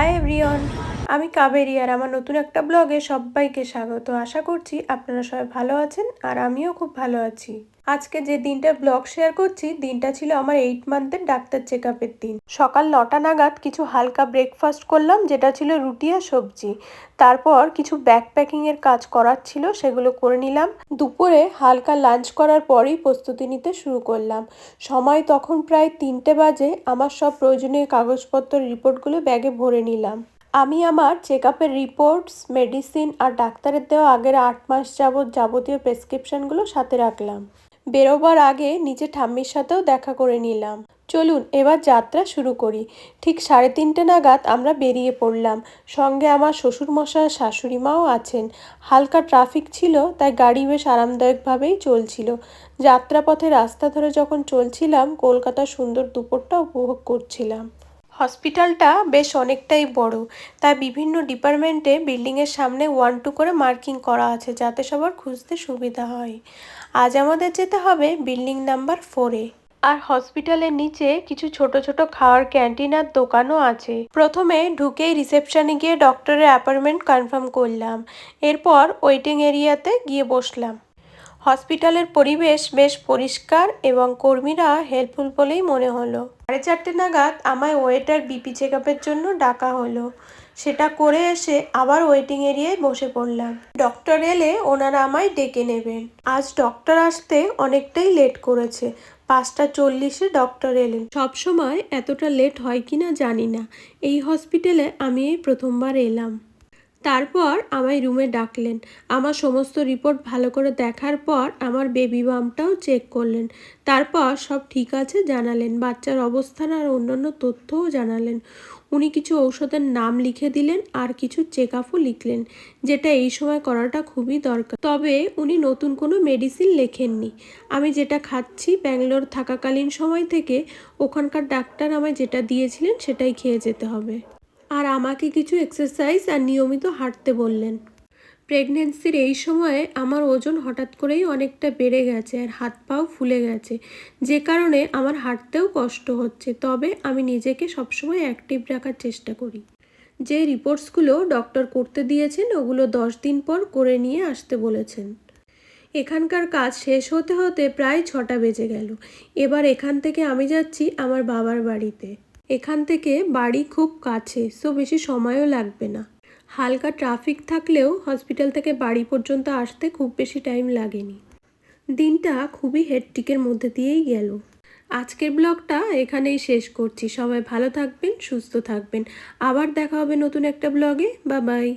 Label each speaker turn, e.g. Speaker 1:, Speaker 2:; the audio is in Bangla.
Speaker 1: হাই এভরিওয়ান আমি কাবেরি আর আমার নতুন একটা ব্লগে সবাইকে স্বাগত। আশা করছি আপনারা সবাই ভালো আছেন আর আমিও খুব ভালো আছি। আজকে যে দিনটার ব্লগ শেয়ার করছি, দিনটা ছিল আমার এইট মান্থের ডাক্তার চেক আপের দিন। সকাল নটা নাগাদ কিছু হালকা ব্রেকফাস্ট করলাম, যেটা ছিল রুটি আর সবজি। তারপর কিছু ব্যাকপ্যাকিংয়ের কাজ করার ছিল, সেগুলো করে নিলাম। দুপুরে হালকা লাঞ্চ করার পরেই প্রস্তুতি নিতে শুরু করলাম। সময় তখন প্রায় তিনটে বাজে, আমার সব প্রয়োজনীয় কাগজপত্র রিপোর্টগুলো ব্যাগে ভরে নিলাম। আমি আমার চেক আপের রিপোর্টস মেডিসিন আর ডাক্তারের দেওয়া আগের আট মাস যাবৎ যাবতীয় প্রেসক্রিপশনগুলো সাথে রাখলাম। বেরোবার আগে নিজে ঠাম্মির সাথেও দেখা করে নিলাম। চলুন, এবার যাত্রা শুরু করি। ঠিক সাড়ে তিনটে নাগাদ আমরা বেরিয়ে পড়লাম। সঙ্গে আমার শ্বশুরমশাই শাশুড়ি মাও আছেন। হালকা ট্রাফিক ছিল, তাই গাড়ি বেশ আরামদায়কভাবেই চলছিল। যাত্রাপথে রাস্তা ধরে যখন চলছিলাম, কলকাতার সুন্দর দুপুরটা উপভোগ করছিলাম। হসপিটালটা বেশ অনেকটাই বড়, তাই বিভিন্ন ডিপার্টমেন্টে বিল্ডিংয়ের সামনে ওয়ান টু করে মার্কিং করা আছে, যাতে সবার খুঁজতে সুবিধা হয়। আজ আমাদের যেতে হবে বিল্ডিং নাম্বার ফোরে আর হসপিটালের নিচে কিছু ছোট ছোট খাওয়ার ক্যান্টিন আর দোকানও আছে। প্রথমে ঢুকেই রিসেপশনে গিয়ে ডক্টরের অ্যাপয়েন্টমেন্ট কনফার্ম করলাম। এরপর ওয়েটিং এরিয়াতে গিয়ে বসলাম। হসপিটালের পরিবেশ বেশ পরিষ্কার এবং কর্মীরা হেল্পফুল বলেই মনে হলো। সাড়ে চারটে নাগাদ আমায় ওয়েটার বিপি চেক জন্য ডাকা হলো। সেটা করে এসে আবার ওয়েটিং এরিয়ায় বসে পড়লাম। ডক্টর এলে ওনারা আমায় ডেকে নেবেন। আজ ডক্টর আসতে অনেকটাই লেট করেছে। পাঁচটা চল্লিশে ডক্টর এলেন। সব সময় এতটা লেট হয় কি না জানি না। এই হসপিটালে আমি এই প্রথমবার এলাম। তারপর আমায় রুমে ডাকলেন। আমার সমস্ত রিপোর্ট ভালো করে দেখার পর আমার বেবি বামটাও চেক করলেন। তারপর সব ঠিক আছে জানালেন। বাচ্চার অবস্থান আর অন্যান্য তথ্যও জানালেন। উনি কিছু ঔষধের নাম লিখে দিলেন আর কিছু চেক আপও লিখলেন, যেটা এই সময় করাটা খুবই দরকার। তবে উনি নতুন কোনো মেডিসিন লেখেননি। আমি যেটা খাচ্ছি ব্যাঙ্গালোর থাকাকালীন সময় থেকে, ওখানকার ডাক্তার আমায় যেটা দিয়েছিলেন সেটাই খেয়ে যেতে হবে। আর আমাকে কিছু এক্সারসাইজ আর নিয়মিত হাঁটতে বললেন। প্রেগনেন্সির এই সময়ে আমার ওজন হঠাৎ করেই অনেকটা বেড়ে গেছে আর হাত পাও ফুলে গেছে। যে কারণে আমার হাঁটতেও কষ্ট হচ্ছে। তবে আমি নিজেকে সবসময় অ্যাক্টিভ রাখার চেষ্টা করি। যে রিপোর্টসগুলো ডক্টর করতে দিয়েছেন, ওগুলো দশ দিন পর করে নিয়ে আসতে বলেছেন। এখানকার কাজ শেষ হতে হতে প্রায় ছটা বেজে গেল। এবার এখান থেকে আমি যাচ্ছি আমার বাবার বাড়িতে। এখান থেকে বাড়ি খুব কাছে সো বেশি সময়ও লাগবে না। হালকা ট্রাফিক থাকলেও হসপিটাল থেকে বাড়ি পর্যন্ত আসতে খুব বেশি টাইম লাগেনি। দিনটা খুবই হেডটিকের মধ্যে দিয়েই গেল। আজকের ব্লগটা এখানেই শেষ করছি। সবাই ভালো থাকবেন, সুস্থ থাকবেন। আবার দেখা হবে নতুন একটা ব্লগে। বা বাই